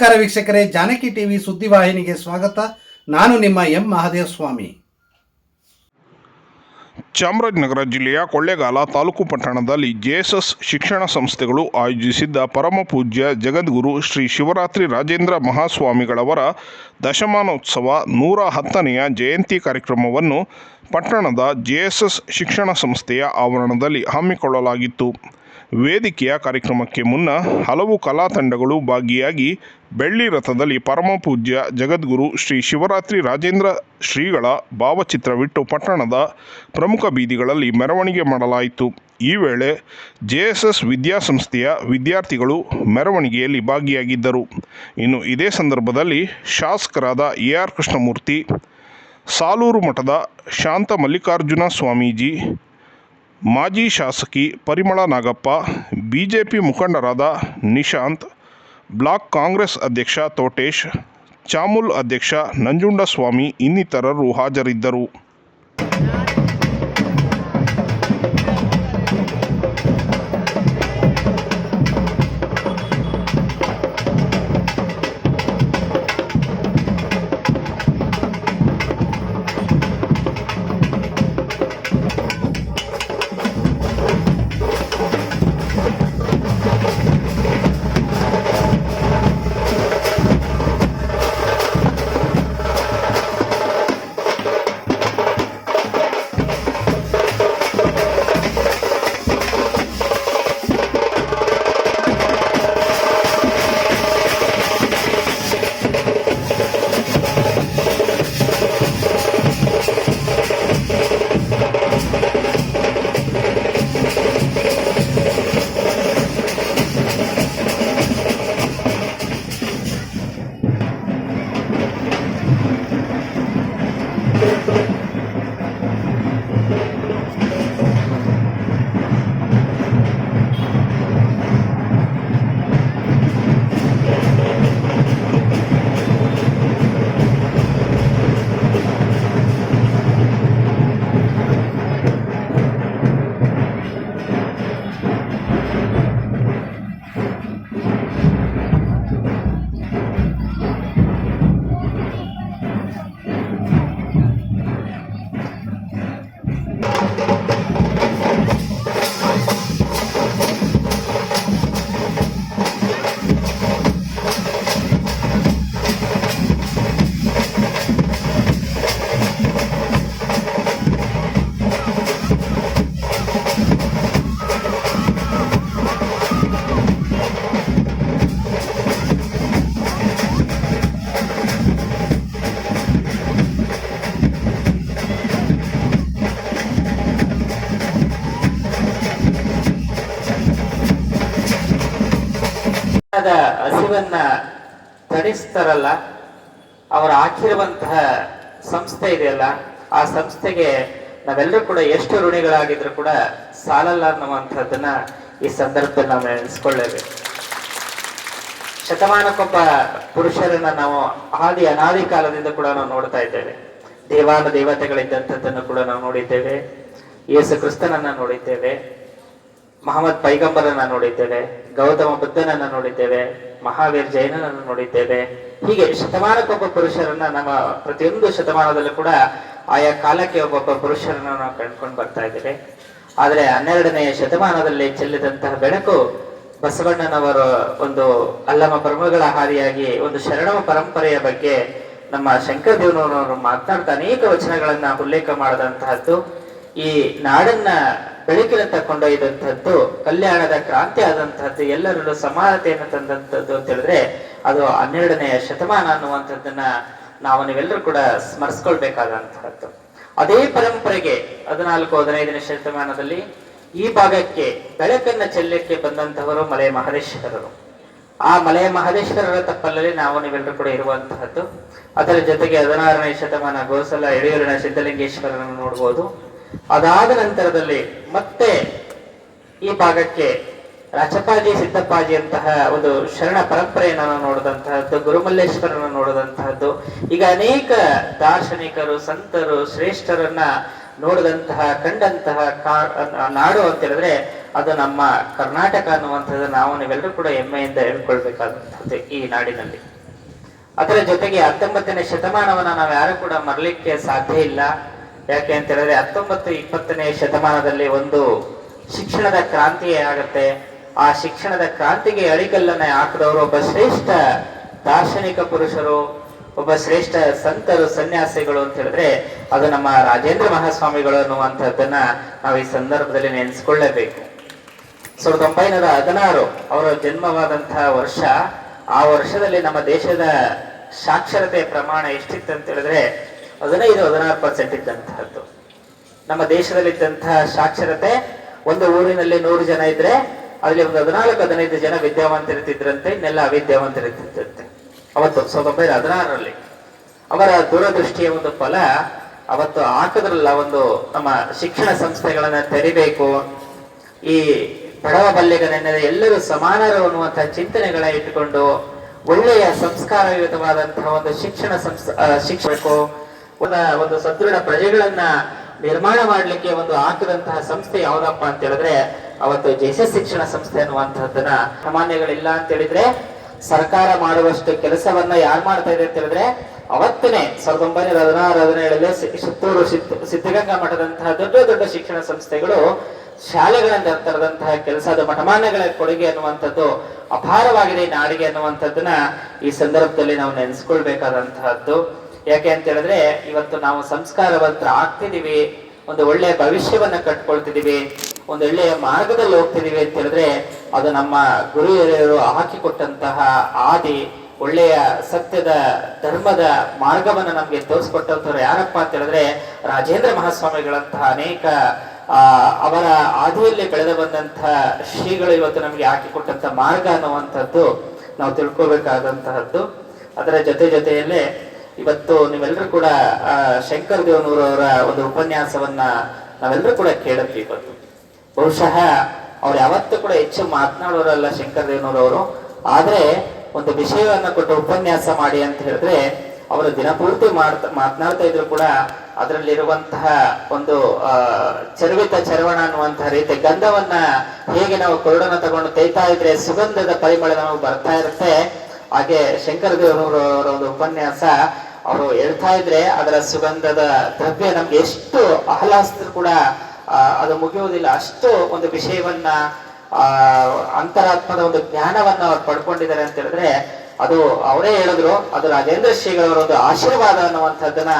ನಮಸ್ಕಾರ ವೀಕ್ಷಕರೇ, ಜಾನಕಿ ಟಿವಿ ಸುದ್ದಿವಾಹಿನಿಗೆ ಸ್ವಾಗತ. ನಾನು ನಿಮ್ಮ ಎಂ ಮಹಾದೇವ ಸ್ವಾಮಿ ಚಾಮರಾಜನಗರ ಜಿಲ್ಲೆಯ ಕೊಳ್ಳೇಗಾಲ ತಾಲೂಕು ಪಟ್ಟಣದಲ್ಲಿ ಜೆಎಸ್ಎಸ್ ಶಿಕ್ಷಣ ಸಂಸ್ಥೆಗಳು ಆಯೋಜಿಸಿದ್ದ ಪರಮ ಪೂಜ್ಯ ಜಗದ್ಗುರು ಶ್ರೀ ಶಿವರಾತ್ರಿ ರಾಜೇಂದ್ರ ಮಹಾಸ್ವಾಮಿಗಳವರ ದಶಮಾನೋತ್ಸವ ನೂರ ಹತ್ತನೆಯ ಜಯಂತಿ ಕಾರ್ಯಕ್ರಮವನ್ನು ಪಟ್ಟಣದ ಜೆಎಸ್ಎಸ್ ಶಿಕ್ಷಣ ಸಂಸ್ಥೆಯ ಆವರಣದಲ್ಲಿ ಹಮ್ಮಿಕೊಳ್ಳಲಾಗಿತ್ತು. ವೇದಿಕೆಯ ಕಾರ್ಯಕ್ರಮಕ್ಕೆ ಮುನ್ನ ಹಲವು ಕಲಾ ತಂಡಗಳು ಭಾಗಿಯಾಗಿ ಬೆಳ್ಳಿ ರಥದಲ್ಲಿ ಪರಮ ಪೂಜ್ಯ ಜಗದ್ಗುರು ಶ್ರೀ ಶಿವರಾತ್ರಿ ರಾಜೇಂದ್ರ ಶ್ರೀಗಳ ಭಾವಚಿತ್ರವಿಟ್ಟು ಪಟ್ಟಣದ ಪ್ರಮುಖ ಬೀದಿಗಳಲ್ಲಿ ಮೆರವಣಿಗೆ ಮಾಡಲಾಯಿತು. ಈ ವೇಳೆ ಜೆಎಸ್ಎಸ್ ವಿದ್ಯಾಸಂಸ್ಥೆಯ ವಿದ್ಯಾರ್ಥಿಗಳು ಮೆರವಣಿಗೆಯಲ್ಲಿ ಭಾಗಿಯಾಗಿದ್ದರು. ಇನ್ನು ಇದೇ ಸಂದರ್ಭದಲ್ಲಿ ಶಾಸಕರಾದ ಎ ಆರ್ ಕೃಷ್ಣಮೂರ್ತಿ, ಸಾಲೂರು ಮಠದ ಶಾಂತ ಮಲ್ಲಿಕಾರ್ಜುನ ಸ್ವಾಮೀಜಿ ಮಾಜಿ ಶಾಸಕಿ ಪರಿಮಳ ನಾಗಪ್ಪ, ಬಿಜೆಪಿ ಮುಖಂಡರಾದ ನಿಶಾಂತ್, ಬ್ಲಾಕ್ ಕಾಂಗ್ರೆಸ್ ಅಧ್ಯಕ್ಷ ತೋಟೇಶ್, ಚಾಮುಲ್ ಅಧ್ಯಕ್ಷ ನಂಜುಂಡಸ್ವಾಮಿ ಇನ್ನಿತರರು ಹಾಜರಿದ್ದರು. ತಣಿಸ್ತಾರಲ್ಲ ಅವರು ಹಾಕಿರುವಂತಹ ಸಂಸ್ಥೆ ಇದೆಯಲ್ಲ ಆ ಸಂಸ್ಥೆಗೆ ನಾವೆಲ್ಲರೂ ಕೂಡ ಎಷ್ಟು ಋಣಿಗಳಾಗಿದ್ರು ಕೂಡ ಸಾಲಲ್ಲ ಅನ್ನುವಂಥದ್ದನ್ನ ಈ ಸಂದರ್ಭದಲ್ಲಿ ನಾವು ನೆನೆಸ್ಕೊಳ್ಳೇಬೇಕು. ಶತಮಾನಕ್ಕೊಬ್ಬ ಪುರುಷರನ್ನ ನಾವು ಆದಿ ಅನಾದಿ ಕಾಲದಿಂದ ಕೂಡ ನಾವು ನೋಡ್ತಾ ಇದ್ದೇವೆ. ದೇವಾನ ದೇವತೆಗಳಿದ್ದಂಥದ್ದನ್ನು ಕೂಡ ನಾವು ನೋಡಿದ್ದೇವೆ. ಯೇಸು ಕ್ರಿಸ್ತನನ್ನ ನೋಡಿದ್ದೇವೆ. ಮಹಮ್ಮದ್ ಪೈಗಂಬರನ್ನ ನೋಡಿದ್ದೇವೆ, ಗೌತಮ ಬುದ್ಧನನ್ನ ನೋಡಿದ್ದೇವೆ, ಮಹಾವೀರ್ ಜೈನನನ್ನು ನೋಡಿದ್ದೇವೆ. ಹೀಗೆ ಶತಮಾನಕ್ಕೊಬ್ಬ ಪುರುಷರನ್ನ ನಮ್ಮ ಪ್ರತಿಯೊಂದು ಶತಮಾನದಲ್ಲೂ ಕೂಡ ಆಯಾ ಕಾಲಕ್ಕೆ ಒಬ್ಬೊಬ್ಬ ಪುರುಷರನ್ನ ನಾವು ಕಂಡ್ಕೊಂಡು ಬರ್ತಾ ಇದ್ದೇವೆ. ಆದರೆ ಹನ್ನೆರಡನೆಯ ಶತಮಾನದಲ್ಲಿ ಚೆಲ್ಲಿದಂತಹ ಬೆಳಕು ಬಸವಣ್ಣನವರ ಒಂದು ಅಲ್ಲಮ ಪರಮಗಳ ಹಾರಿಯಾಗಿ ಒಂದು ಶರಣವ ಪರಂಪರೆಯ ಬಗ್ಗೆ ನಮ್ಮ ಶಂಕರ ದೇವನವರು ಮಾತನಾಡ್ತಾ ಅನೇಕ ವಚನಗಳನ್ನ ಉಲ್ಲೇಖ ಮಾಡದಂತಹದ್ದು. ಈ ನಾಡನ್ನ ಬೆಳಕಿನತ್ತ ಕೊಂಡೊಯ್ದಂಥದ್ದು ಕಲ್ಯಾಣದ ಕ್ರಾಂತಿ ಆದಂತಹದ್ದು ಎಲ್ಲರಲ್ಲೂ ಸಮಾನತೆಯನ್ನು ತಂದಂಥದ್ದು ಅಂತ ಹೇಳಿದ್ರೆ ಅದು ಹನ್ನೆರಡನೆಯ ಶತಮಾನ ಅನ್ನುವಂಥದ್ದನ್ನ ನಾವು ನೀವೆಲ್ಲರೂ ಕೂಡ ಸ್ಮರಿಸ್ಕೊಳ್ಬೇಕಾದಂತಹದ್ದು ಅದೇ ಪರಂಪರೆಗೆ ಹದಿನಾಲ್ಕು, ಹದಿನೈದನೇ ಶತಮಾನದಲ್ಲಿ ಈ ಭಾಗಕ್ಕೆ, ಬೆಳಕನ್ನ ಚೆಲ್ಲಕ್ಕೆ ಬಂದಂತಹವರು ಮಲೆ ಮಹದೇಶ್ವರರು. ಆ ಮಲೆ ಮಹದೇಶ್ವರರ ತಪ್ಪಲಲ್ಲಿ ನಾವು ನೀವೆಲ್ಲರೂ ಕೂಡ ಇರುವಂತಹದ್ದು. ಅದರ ಜೊತೆಗೆ ಹದಿನಾರನೇ ಶತಮಾನ ಗೋಸಲ ಯಡಿಯೂರಿನ ಸಿದ್ಧಲಿಂಗೇಶ್ವರರನ್ನು ನೋಡಬಹುದು ಅದಾದ ನಂತರದಲ್ಲಿ ಮತ್ತೆ ಈ ಭಾಗಕ್ಕೆ ರಾಚಪಾಜಿ ಸಿದ್ದಪ್ಪಾಜಿ ಅಂತಹ ಒಂದು ಶರಣ ಪರಂಪರೆಯನ್ನು ನಾವು ನೋಡಿದಂತಹದ್ದು, ಗುರುಮಲ್ಲೇಶ್ವರನ ನೋಡಿದಂತಹದ್ದು, ಈಗ ಅನೇಕ ದಾರ್ಶನಿಕರು, ಸಂತರು, ಶ್ರೇಷ್ಠರನ್ನ ನೋಡಿದಂತಹ, ಕಂಡಂತಹ ನಾಡು ಅಂತ ಹೇಳಿದ್ರೆ ಅದು ನಮ್ಮ ಕರ್ನಾಟಕ ಅನ್ನುವಂಥದ್ದು ನಾವು ನೀವೆಲ್ಲರೂ ಕೂಡ ಹೆಮ್ಮೆಯಿಂದ ಹೇಳ್ಕೊಳ್ಬೇಕಾದಂತಹದ್ದು ಈ ನಾಡಿನಲ್ಲಿ. ಅದರ ಜೊತೆಗೆ ಹತ್ತೊಂಬತ್ತನೇ ಶತಮಾನವನ್ನ ನಾವು ಯಾರು ಕೂಡ ಮರಲಿಕ್ಕೆ ಸಾಧ್ಯ ಇಲ್ಲ. ಯಾಕೆ ಅಂತ ಹೇಳಿದ್ರೆ ಹತ್ತೊಂಬತ್ತು ಇಪ್ಪತ್ತನೇ ಶತಮಾನದಲ್ಲಿ ಒಂದು ಶಿಕ್ಷಣದ ಕ್ರಾಂತಿ ಆಗುತ್ತೆ ಆ ಶಿಕ್ಷಣದ ಕ್ರಾಂತಿಗೆ ಅಳಿಕಲ್ಲನ್ನ ಹಾಕಿದವರು ಒಬ್ಬ ಶ್ರೇಷ್ಠ ದಾರ್ಶನಿಕ ಪುರುಷರು, ಒಬ್ಬ ಶ್ರೇಷ್ಠ ಸಂತರು, ಸನ್ಯಾಸಿಗಳು ಅಂತ ಹೇಳಿದ್ರೆ ಅದು ನಮ್ಮ ರಾಜೇಂದ್ರ ಮಹಾಸ್ವಾಮಿಗಳು ಅನ್ನುವಂಥದ್ದನ್ನ ನಾವು ಈ ಸಂದರ್ಭದಲ್ಲಿ ನೆನೆಸ್ಕೊಳ್ಳೇಬೇಕು. ಸಾವಿರದ ಒಂಬೈನೂರ ಹದಿನಾರು ಅವರ ಜನ್ಮವಾದಂತಹ ವರ್ಷ, ಆ ವರ್ಷದಲ್ಲಿ ನಮ್ಮ ದೇಶದ ಸಾಕ್ಷರತೆ ಪ್ರಮಾಣ ಎಷ್ಟಿತ್ತು ಅಂತ ಹೇಳಿದ್ರೆ ಹದಿನೈದು ಹದಿನಾರು ಪರ್ಸೆಂಟ್ ಇದ್ದಂತಹದ್ದು. ನಮ್ಮ ದೇಶದಲ್ಲಿದ್ದಂತಹ ಸಾಕ್ಷರತೆ ಒಂದು ಊರಿನಲ್ಲಿ ನೂರು ಜನ ಇದ್ರೆ ಅಲ್ಲಿ ಒಂದು ಹದಿನಾಲ್ಕು ಹದಿನೈದು ಜನ ವಿದ್ಯಾವಂತರಿದ್ರಂತೆ ಇನ್ನೆಲ್ಲ ಅವಿದ್ಯಾವಂತರಿದ್ದಂತೆ ಅವತ್ತು ಸಾವಿರದ ಒಂಬೈನೂರ ಹದಿನಾರರಲ್ಲಿ. ಅವರ ದೂರದೃಷ್ಟಿಯ ಒಂದು ಫಲ ಅವತ್ತು ಹಾಕಿದ್ರಲ್ಲ ಒಂದು ನಮ್ಮ ಶಿಕ್ಷಣ ಸಂಸ್ಥೆಗಳನ್ನ ತೆರಿಬೇಕು. ಈ ಬಡವ ಬಲ್ಲಿಗನೆನ್ನದ ಎಲ್ಲರೂ ಸಮಾನರು ಅನ್ನುವಂತಹ ಚಿಂತನೆಗಳ ಇಟ್ಟುಕೊಂಡು ಒಳ್ಳೆಯ ಸಂಸ್ಕಾರಯುತವಾದಂತಹ ಒಂದು ಶಿಕ್ಷಣ ಸಂಸ್ ಆ, ಶಿಕ್ಷಣಕ್ಕೂ ಒಂದು ಸದೃಢ ಪ್ರಜೆಗಳನ್ನ ನಿರ್ಮಾಣ ಮಾಡಲಿಕ್ಕೆ ಒಂದು ಹಾಕಿದಂತಹ ಸಂಸ್ಥೆ ಯಾವ್ದಪ್ಪ ಅಂತ ಹೇಳಿದ್ರೆ ಅವತ್ತು ಜೈಸ ಶಿಕ್ಷಣ ಸಂಸ್ಥೆ ಅನ್ನುವಂತಹದ್ದನ್ನ ಸಾಮಾನ್ಯಗಳಿಲ್ಲ ಅಂತ ಹೇಳಿದ್ರೆ ಸರ್ಕಾರ ಮಾಡುವಷ್ಟು ಕೆಲಸವನ್ನ ಯಾರು ಮಾಡ್ತಾ ಇದೆ ಅಂತ ಹೇಳಿದ್ರೆ ಅವತ್ತನೇ ಸಾವಿರದ ಒಂಬೈನೂರ ಹದಿನಾರು, ಹದಿನೇಳಲ್ಲಿ ಸುತ್ತೂರು ಸಿದ್ಧಗಂಗಾ ಮಠದಂತಹ ದೊಡ್ಡ ದೊಡ್ಡ ಶಿಕ್ಷಣ ಸಂಸ್ಥೆಗಳು ಶಾಲೆಗಳಿಂದ ತರದಂತಹ ಕೆಲಸ, ಅದು ಮಠಮಾನ್ಯಗಳ ಕೊಡುಗೆ ಅನ್ನುವಂಥದ್ದು ಅಪಾರವಾಗಿದೆ ನಾಡಿಗೆ ಅನ್ನುವಂಥದ್ದನ್ನ ಈ ಸಂದರ್ಭದಲ್ಲಿ ನಾವು ನೆನೆಸ್ಕೊಳ್ಬೇಕಾದಂತಹದ್ದು. ಯಾಕೆ ಅಂತ ಹೇಳಿದ್ರೆ, ಇವತ್ತು ನಾವು ಸಂಸ್ಕಾರವಂತರ ಆಗ್ತಿದ್ದೀವಿ, ಒಂದು ಒಳ್ಳೆಯ ಭವಿಷ್ಯವನ್ನ ಕಟ್ಕೊಳ್ತಿದ್ದೀವಿ, ಒಂದು ಒಳ್ಳೆಯ ಮಾರ್ಗದಲ್ಲಿ ಹೋಗ್ತಿದ್ದೀವಿ ಅಂತ ಹೇಳಿದ್ರೆ, ಅದು ನಮ್ಮ ಗುರು ಹಿರಿಯರು ಹಾಕಿಕೊಟ್ಟಂತಹ ಆದಿ, ಒಳ್ಳೆಯ ಸತ್ಯದ, ಧರ್ಮದ ಮಾರ್ಗವನ್ನು ನಮಗೆ ತೋರಿಸ್ಕೊಟ್ಟಂಥವ್ರು ಯಾರಪ್ಪ ಅಂತ ಹೇಳಿದ್ರೆ, ರಾಜೇಂದ್ರ ಮಹಾಸ್ವಾಮಿಗಳಂತಹ ಅನೇಕ ಅವರ ಆದಿಯಲ್ಲಿ ಬೆಳೆದು ಬಂದಂತಹ ಶ್ರೀಗಳು ಇವತ್ತು ನಮಗೆ ಹಾಕಿಕೊಟ್ಟಂತ ಮಾರ್ಗ ಅನ್ನುವಂಥದ್ದು ನಾವು ತಿಳ್ಕೊಬೇಕಾದಂತಹದ್ದು. ಅದರ ಜೊತೆ ಜೊತೆಯಲ್ಲೇ ಇವತ್ತು ನೀವೆಲ್ಲರೂ ಕೂಡ ಆ, ಶಂಕರ್ ದೇವನೂರವರ ಒಂದು ಉಪನ್ಯಾಸವನ್ನ ನಾವೆಲ್ಲರೂ ಕೂಡ ಕೇಳಿದ್ವಿ ಇವತ್ತು. ಬಹುಶಃ ಅವ್ರು ಯಾವತ್ತೂ ಕೂಡ ಹೆಚ್ಚು ಮಾತನಾಡೋರಲ್ಲ ಶಂಕರ್ ದೇವನೂರವರು ಆದ್ರೆ ಒಂದು ವಿಷಯವನ್ನ ಕೊಟ್ಟು ಉಪನ್ಯಾಸ ಮಾಡಿ ಅಂತ ಹೇಳಿದ್ರೆ ಅವರು ದಿನಪೂರ್ತಿ ಮಾಡ್ತಾ ಮಾತನಾಡ್ತಾ ಇದ್ರು ಕೂಡ ಅದರಲ್ಲಿರುವಂತಹ ಒಂದು ಚರ್ವಿತ ಚರ್ವಣ ಅನ್ನುವಂತಹ ರೀತಿ ಗಂಧವನ್ನ ಹೇಗೆ ನಾವು ಕೊರಡನ್ನ ತಗೊಂಡು ತೈತಾ ಇದ್ರೆ ಸುಗಂಧದ ಪರಿಮಳ ನಮಗೆ ಬರ್ತಾ ಇರುತ್ತೆ. ಹಾಗೆ ಶಂಕರ ದೇವರವರ ಒಂದು ಉಪನ್ಯಾಸ ಅವರು ಹೇಳ್ತಾ ಇದ್ರೆ ಅದರ ಸುಗಂಧದ ದ್ರವ್ಯ ನಮ್ಗೆ ಎಷ್ಟು ಆಹ್ಲಾಸಿದ್ರು ಕೂಡ ಅದು ಮುಗಿಯುವುದಿಲ್ಲ. ಅಷ್ಟು ಒಂದು ವಿಷಯವನ್ನ, ಆ, ಅಂತರಾತ್ಮದ ಒಂದು ಜ್ಞಾನವನ್ನ ಅವ್ರು ಪಡ್ಕೊಂಡಿದ್ದಾರೆ ಅಂತ ಹೇಳಿದ್ರೆ, ಅದು ಅವರೇ ಹೇಳಿದ್ರು. ಅದು ರಾಜೇಂದ್ರ ಶ್ರೀಗಳವರ ಒಂದು ಆಶೀರ್ವಾದ ಅನ್ನುವಂಥದ್ದನ್ನ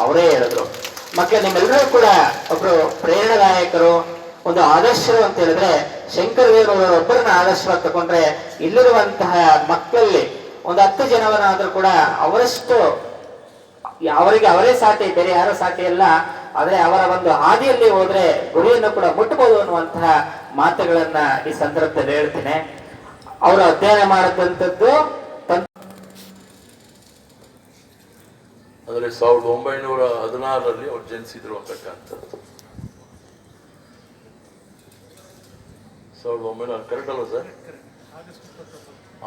ಅವರೇ ಹೇಳಿದ್ರು. ಮತ್ತೆ ನಿಮ್ಮೆಲ್ಲರೂ ಕೂಡ ಒಬ್ರು ಪ್ರೇರಣಾದಾಯಕರು, ಒಂದು ಆದರ್ಶರು ಅಂತ ಹೇಳಿದ್ರೆ, ಶಂಕರ ದೇವರವರ ಒಬ್ಬರನ್ನ ಆದರ್ಶವಾಗಿ ತಗೊಂಡ್ರೆ ಇಲ್ಲಿರುವಂತಹ ಮಕ್ಕಳಲ್ಲಿ ಒಂದು ಹತ್ತು ಜನವನ್ನಾದ್ರೂ ಕೂಡ ಅವರಷ್ಟು ಅವರಿಗೆ ಅವರೇ ಸಾಟಿ ಬೇರೆ ಯಾರು ಸಾಟಿ ಇಲ್ಲ. ಆದ್ರೆ ಅವರ ಒಂದು ಹಾದಿಯಲ್ಲಿ ಹೋದ್ರೆ ಗುರಿಯನ್ನು ಕೂಡ ಮುಟ್ಟಬಹುದು ಅನ್ನುವಂತಹ ಮಾತುಗಳನ್ನ ಈ ಸಂದರ್ಭದಲ್ಲಿ ಹೇಳ್ತೇನೆ. ಅವರು ಅಧ್ಯಯನ ಮಾಡಿದಂಥದ್ದು ಅಂದರೆ ಸಾವಿರದ ಒಂಬೈನೂರ ಹದಿನಾರರಲ್ಲಿ ಅವ್ರು ಜನಿಸಿದ್ರು ಅಂತಕ್ಕಂಥದ್ದು ಸಾವಿರದ ಒಂಬೈನೂರ ಕರೆಕ್ಟ್ ಅಲ್ಲ ಸರ್?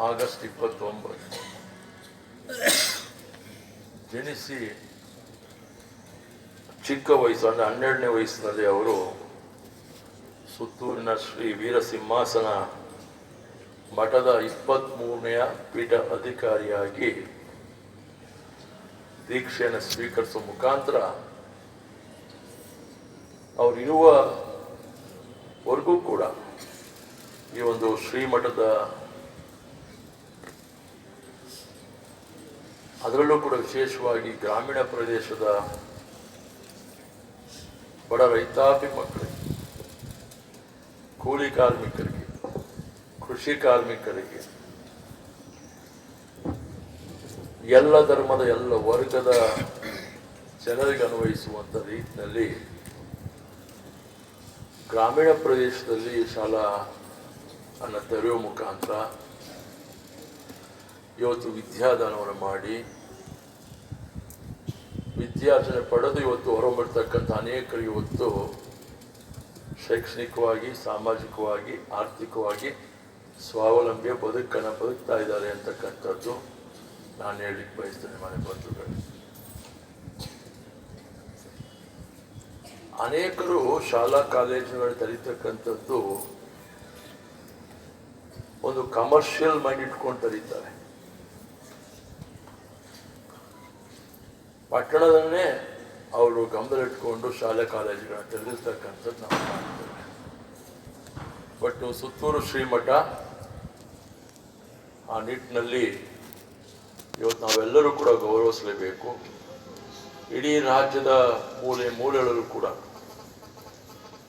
ಆಗಸ್ಟ್ ಇಪ್ಪತ್ತೊಂಬತ್ತು. ಜನಿಸಿ ಚಿಕ್ಕ ವಯಸ್ಸು, ಅಂದರೆ ಹನ್ನೆರಡನೇ ವಯಸ್ಸಿನಲ್ಲಿ ಅವರು ಸುತ್ತೂರಿನ ಶ್ರೀ ವೀರಸಿಂಹಾಸನ ಮಠದ ಇಪ್ಪತ್ತ್ಮೂರನೆಯ ಪೀಠ ಅಧಿಕಾರಿಯಾಗಿ ದೀಕ್ಷೆಯನ್ನು ಸ್ವೀಕರಿಸುವ ಮುಖಾಂತರ ಅವರಿರುವವರೆಗೂ ಕೂಡ ಈ ಒಂದು ಶ್ರೀಮಠದ ಅದರಲ್ಲೂ ಕೂಡ ವಿಶೇಷವಾಗಿ ಗ್ರಾಮೀಣ ಪ್ರದೇಶದ ಬಡ ರೈತಾಪಿ ಮಕ್ಕಳಿಗೆ ಕೂಲಿ ಕಾರ್ಮಿಕರಿಗೆ, ಕೃಷಿ ಕಾರ್ಮಿಕರಿಗೆ, ಎಲ್ಲ ಧರ್ಮದ, ಎಲ್ಲ ವರ್ಗದ ಜನರಿಗೆ ಅನ್ವಯಿಸುವಂಥ ರೀತಿಯಲ್ಲಿ ಗ್ರಾಮೀಣ ಪ್ರದೇಶದಲ್ಲಿ ಶಾಲಾ ಅನ್ನು ತೆರೆಯುವ ಮುಖಾಂತರ ಇವತ್ತು ವಿದ್ಯಾದಾನವನ್ನು ಮಾಡಿ ವಿದ್ಯಾರ್ಜನೆ ಪಡೆದು ಇವತ್ತು ಹೊರಬರ್ತಕ್ಕಂಥ ಅನೇಕರು ಇವತ್ತು ಶೈಕ್ಷಣಿಕವಾಗಿ, ಸಾಮಾಜಿಕವಾಗಿ, ಆರ್ಥಿಕವಾಗಿ ಸ್ವಾವಲಂಬಿಯ ಬದುಕನ್ನು ಬದುಕ್ತಾ ಇದ್ದಾರೆ ಅಂತಕ್ಕಂಥದ್ದು ನಾನು ಹೇಳಲಿಕ್ಕೆ ಬಯಸ್ತೇನೆ ಮನೆ ಬಂಧುಗಳು. ಅನೇಕರು ಶಾಲಾ ಕಾಲೇಜುಗಳು ತರೀತಕ್ಕಂಥದ್ದು ಒಂದು ಕಮರ್ಷಿಯಲ್ ಮೈಂಡ್ ಇಟ್ಕೊಂಡು ತೆರೀತಾರೆ. ಪಟ್ಟಣದನ್ನೇ ಅವರು ಗಮನದಲ್ಲಿಟ್ಕೊಂಡು ಶಾಲೆ ಕಾಲೇಜುಗಳನ್ನ ತೆರೆದಿರ್ತಕ್ಕಂಥದ್ದು ನಾವು ಕಾಣ್ತೇವೆ ಬಟ್ ಸುತ್ತೂರು ಶ್ರೀಮಠ, ಆ ನಿಟ್ಟಿನಲ್ಲಿ ಇವತ್ತು ನಾವೆಲ್ಲರೂ ಕೂಡ ಗೌರವಿಸಲೇಬೇಕು. ಇಡೀ ರಾಜ್ಯದ ಮೂಲೆ ಮೂಲೆಗಳಲ್ಲೂ ಕೂಡ,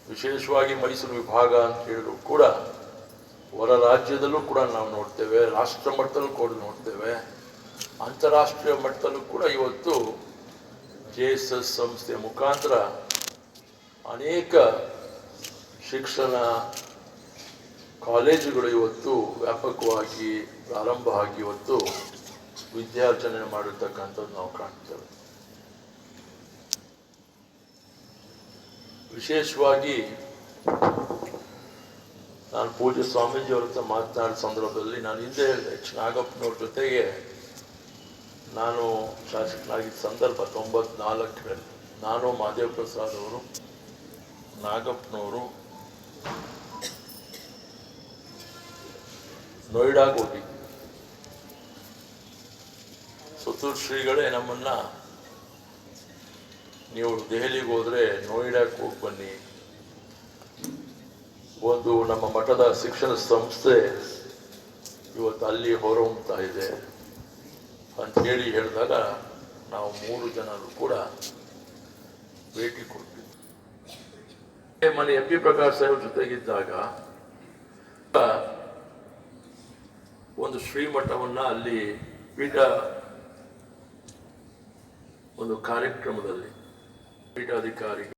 ವಿಶೇಷವಾಗಿ ಮೈಸೂರು ವಿಭಾಗ ಅಂತ ಹೇಳಿದ್ರು ಕೂಡ, ಹೊರ ರಾಜ್ಯದಲ್ಲೂ ಕೂಡ ನಾವು ನೋಡ್ತೇವೆ, ರಾಷ್ಟ್ರ ಮಟ್ಟದಲ್ಲೂ ಕೂಡ ನೋಡ್ತೇವೆ, ಅಂತಾರಾಷ್ಟ್ರೀಯ ಮಟ್ಟದಲ್ಲೂ ಕೂಡ ಇವತ್ತು ಜೆ ಸಂಸ್ಥೆಯ ಮುಖಾಂತರ ಅನೇಕ ಶಿಕ್ಷಣ ಕಾಲೇಜುಗಳು ಇವತ್ತು ವ್ಯಾಪಕವಾಗಿ ಪ್ರಾರಂಭ ಆಗಿ ಇವತ್ತು ವಿದ್ಯಾರ್ಜನೆ ಮಾಡಿರ್ತಕ್ಕಂಥದ್ದು ನಾವು ಕಾಣ್ತೇವೆ. ವಿಶೇಷವಾಗಿ ನಾನು ಪೂಜ್ಯ ಸ್ವಾಮೀಜಿಯವ್ರ ಹತ್ರ ಮಾತನಾಡಿದ ಸಂದರ್ಭದಲ್ಲಿ ನಾನು ಹಿಂದೆ ಎಚ್ ನಾಗಪ್ಪನವ್ರ ಜೊತೆಗೆ ನಾನು ಶಾಸಕನಾಗಿದ್ದ ಸಂದರ್ಭ ತೊಂಬತ್ನಾಲ್ಕರಲ್ಲಿ ನಾನು ಮಾದೇವ ಪ್ರಸಾದ್ ಅವರು, ನಾಗಪ್ಪನವರು ನೋಯ್ಡಾಗೆ ಹೋಗಿದ್ವಿ ಸುತ್ತೂರು ಶ್ರೀಗಳೇ ನಮ್ಮನ್ನ, ನೀವು ದೆಹಲಿಗೆ ಹೋದರೆ ನೋಯ್ಡಾಕ್ಕೆ ಹೋಗಿ ಬನ್ನಿ. ಒಂದು ನಮ್ಮ ಮಠದ ಶಿಕ್ಷಣ ಸಂಸ್ಥೆ ಇವತ್ತು ಅಲ್ಲಿ ಹೊರಹೊಮ್ತಾ ಇದೆ. ಅಂತ ಹೇಳಿ ಹೇಳಿದಾಗ ನಾವು ಮೂರು ಜನರು ಕೂಡ ಭೇಟಿ ಕೊಟ್ಟಿದ್ದೆ ಮನೆ ಎಂ ಪಿ ಪ್ರಕಾಶ್ ಸಾಹೇಬ್ ಜೊತೆಗಿದ್ದಾಗ, ಒಂದು ಶ್ರೀಮಠವನ್ನು ಅಲ್ಲಿ ಪೀಠ, ಒಂದು ಕಾರ್ಯಕ್ರಮದಲ್ಲಿ ಪೀಠಾಧಿಕಾರಿ